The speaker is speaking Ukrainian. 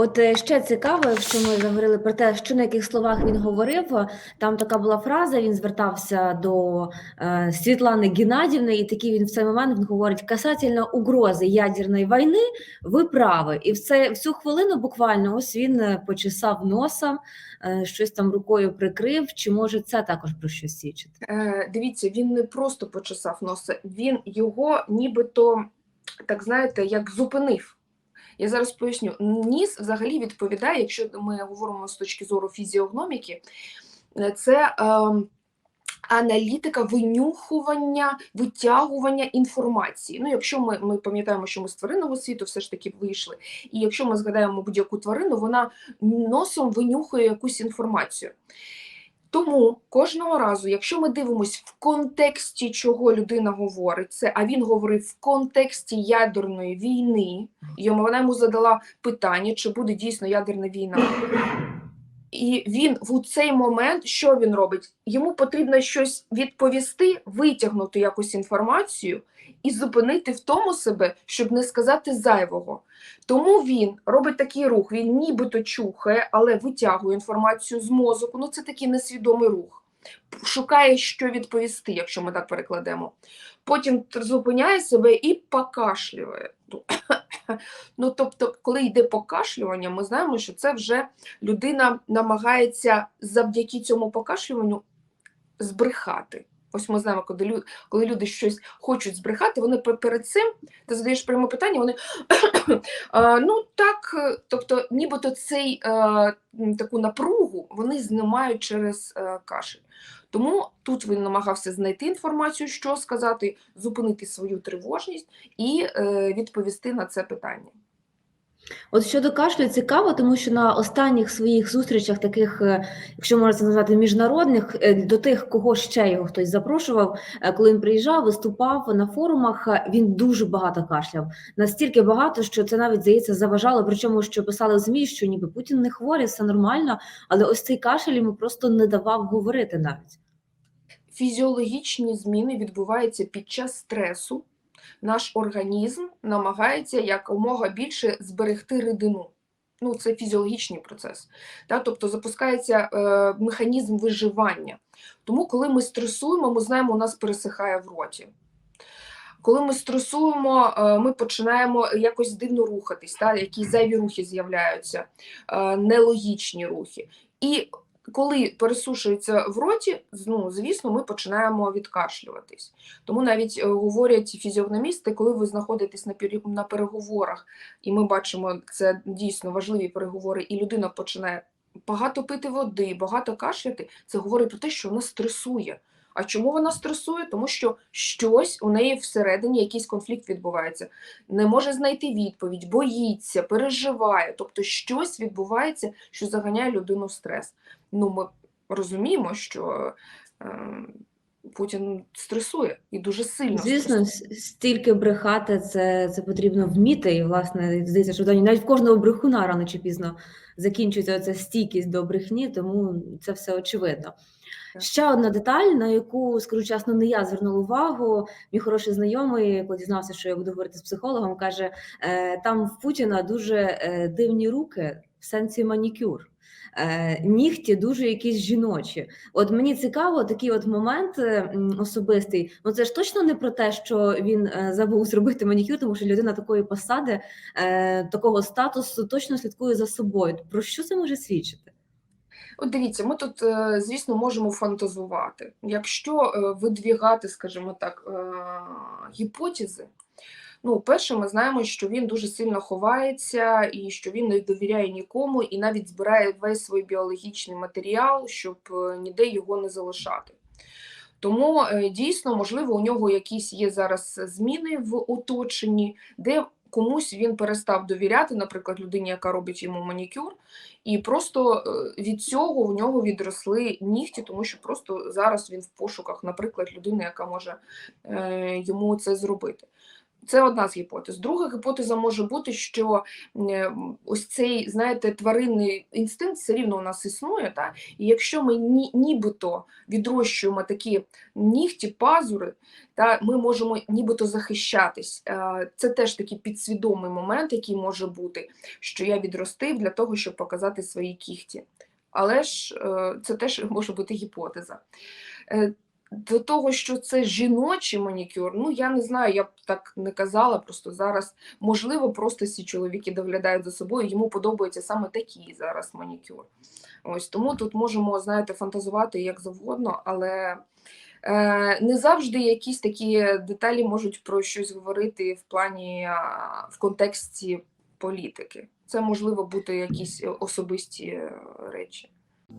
От е, ще цікаво, якщо ми заговорили про те, що на яких словах він говорив. е, Там така була фраза. Він звертався до е, Світлани Геннадівни, і такий він в цей момент він говорить: касательно угрози ядерної війни, ви праві. І в це хвилину буквально ось він е, почесав носа, е, щось там рукою прикрив. Чи може це також про щось свідчити? Е, дивіться, він не просто почесав носа, він його нібито, так знаєте, як зупинив. Я зараз поясню. Ніс взагалі відповідає, якщо ми говоримо з точки зору фізіогноміки, е, це е, аналітика винюхування, витягування інформації. Ну, якщо ми, ми пам'ятаємо, що ми з тваринного світу все ж таки вийшли, і якщо ми згадаємо будь-яку тварину, вона носом винюхує якусь інформацію. Тому кожного разу, якщо ми дивимося в контексті, чого людина говорить, це а він говорив в контексті ядерної війни, йому- вона йому задала питання, чи буде дійсно ядерна війна. І він в цей момент що він робить? Йому потрібно щось відповісти, витягнути якусь інформацію і зупинити в тому себе, щоб не сказати зайвого. Тому він робить такий рух, він нібито чухає, але витягує інформацію з мозку. Ну це такий несвідомий рух. Шукає, що відповісти, якщо ми так перекладемо. Потім зупиняє себе і покашлює. Ну, тобто, коли йде покашлювання, ми знаємо, що це вже людина намагається завдяки цьому покашлюванню збрехати. Ось ми знаємо, коли, лю- коли люди щось хочуть збрехати, вони пе- перед цим ти задаєш пряме питання, вони «А, ну так, е, тобто, нібито цей е, таку напругу вони знімають через е, кашель. Тому тут він намагався знайти інформацію, що сказати, зупинити свою тривожність і е, відповісти на це питання. От щодо кашлю цікаво, тому що на останніх своїх зустрічах, таких, е, якщо можна це назвати міжнародних, е, до тих, кого ще його хтось запрошував, е, коли він приїжджав, виступав на форумах, він дуже багато кашляв. Настільки багато, що це навіть здається заважало. Причому що писали в ЗМІ, що ніби Путін не хворий, все нормально, але ось цей кашель йому просто не давав говорити навіть. Фізіологічні зміни відбуваються під час стресу. Наш організм намагається якомога більше зберегти рідину. Ну, це фізіологічний процес. Да? Тобто запускається е, механізм виживання. Тому, коли ми стресуємо, ми знаємо, у нас пересихає в роті. Коли ми стресуємо, е, ми починаємо якось дивно рухатись, да? якісь зайві рухи з'являються, е, нелогічні рухи. І коли пересушується в роті, ну, звісно, ми починаємо відкашлюватись. Тому навіть е, говорять фізіогномісти, коли ви знаходитесь на, на переговорах, і ми бачимо, це дійсно важливі переговори, і людина починає багато пити води, багато кашляти, це говорить про те, що вона стресує. А чому вона стресує? Тому що щось у неї всередині, якийсь конфлікт відбувається, не може знайти відповідь, боїться, переживає. Тобто щось відбувається, що заганяє людину в стрес. Ну, ми розуміємо, що е, Путін стресує і дуже сильно Звісно, стресує. стільки брехати це, це потрібно вміти. І, власне, здається, що навіть в кожного брехуна рано чи пізно закінчується ця стійкість до брехні, тому це все очевидно. Ще одна деталь, на яку, скажу чесно, не я звернула увагу. Мій хороший знайомий, коли дізнався, що я буду говорити з психологом, каже: е, там в Путіна дуже е, дивні руки в сенсі манікюр. Е, Нігті дуже якісь жіночі. От мені цікаво, такий от момент особистий. Ну це ж точно не про те, що він забув зробити манікюр, тому що людина такої посади, такого статусу точно слідкує за собою. Про що це може свідчити? От дивіться, ми тут, е, звісно, можемо фантазувати. Якщо е, видвігати, скажімо так, е, гіпотези, ну, перше, ми знаємо, що він дуже сильно ховається і що він не довіряє нікому, і навіть збирає весь свій біологічний матеріал, щоб ніде його не залишати. Тому дійсно, можливо, у нього якісь є зараз зміни в оточенні, де комусь він перестав довіряти, наприклад, людині, яка робить йому манікюр, і просто е, від цього в нього відросли нігті, тому що просто зараз він в пошуках, наприклад, людини, яка може е, йому це зробити. Це одна з гіпотез. Друга гіпотеза може бути, що е, ось цей, знаєте, тваринний інстинкт все рівно у нас існує, та? і якщо ми ні, нібито відрощуємо такі нігті, пазури, та ми можемо нібито захищатись. Е, Це теж такий підсвідомий момент, який може бути, що я відростив для того, щоб показати свої кігті. Але ж е, це теж може бути гіпотеза. До того, що це жіночий манікюр, ну я не знаю, я б так не казала. Просто зараз можливо, просто ці чоловіки доглядають за собою. Йому подобається саме такий зараз манікюр. Ось тому тут можемо, знаєте, фантазувати як завгодно, але е, не завжди якісь такі деталі можуть про щось говорити в плані в контексті політики. Це можливо бути якісь е, особисті е, речі.